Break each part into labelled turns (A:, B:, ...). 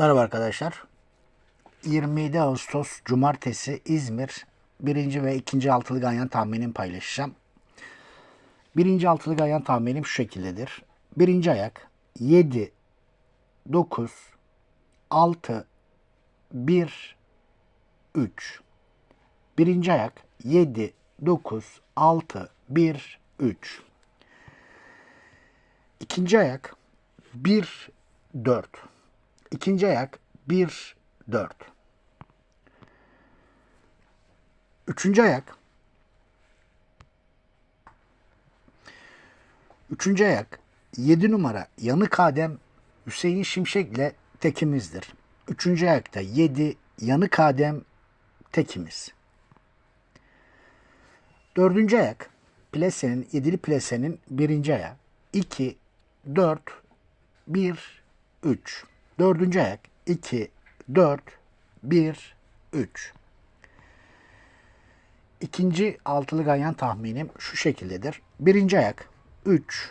A: Merhaba arkadaşlar. 27 Ağustos Cumartesi İzmir birinci ve ikinci altılı ganyan tahminimi paylaşacağım. Birinci altılı ganyan tahminim şu şekildedir. Birinci ayak 7, 9, 6, 1, 3. Birinci ayak 7, 9, 6, 1, 3. İkinci ayak 1, 4. İkinci ayak 1, 4. Üçüncü ayak. Üçüncü ayak 7 numara yanık Adem Hüseyin Şimşek ile tekimizdir. Üçüncü ayakta 7 yanık Adem tekimiz. Dördüncü ayak plesenin, yedili plesenin birinci ayağı. 2, 4, 1, 3. Dördüncü ayak 2, 4, 1, 3. İkinci altılı ganyan tahminim şu şekildedir. Birinci ayak 3,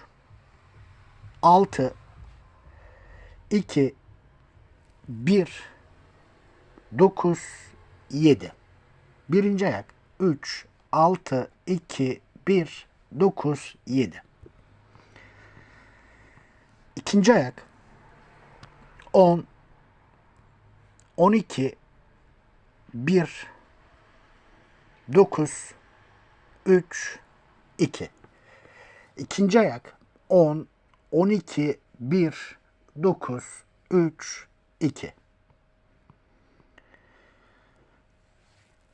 A: 6, 2, 1, 9, 7. Birinci ayak 3, 6, 2, 1, 9, 7. İkinci ayak 10, 12, 1, 9, 3, 2. İkinci ayak 10, 12, 1, 9, 3, 2.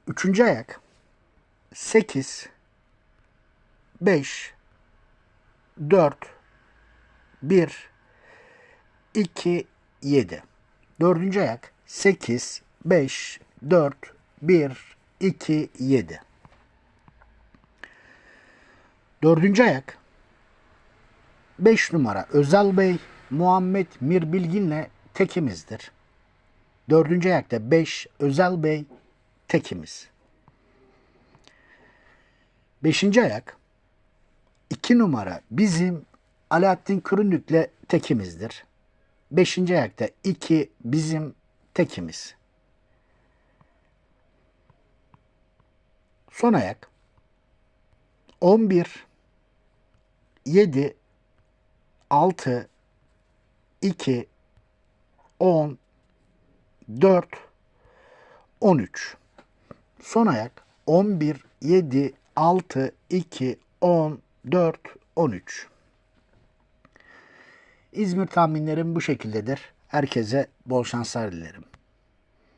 A: Üçüncü ayak 8, 5, 4, 1, 2, 7. Dördüncü ayak 8, 5, 4, 1, 2, 7. Dördüncü ayak 5 numara Özal Bey Muhammed Mir Bilgin'le tekimizdir. Dördüncü ayakta 5 Özel Bey tekimiz. Beşinci ayak 2 numara bizim Alaaddin Kürünlük'le tekimizdir. Beşinci ayakta. 2 bizim tekimiz. Son ayak. 11 7 6 2 10 4 13 Son ayak. 11 7 6 2 10 4 13 İzmir tahminlerim bu şekildedir. Herkese bol şanslar dilerim.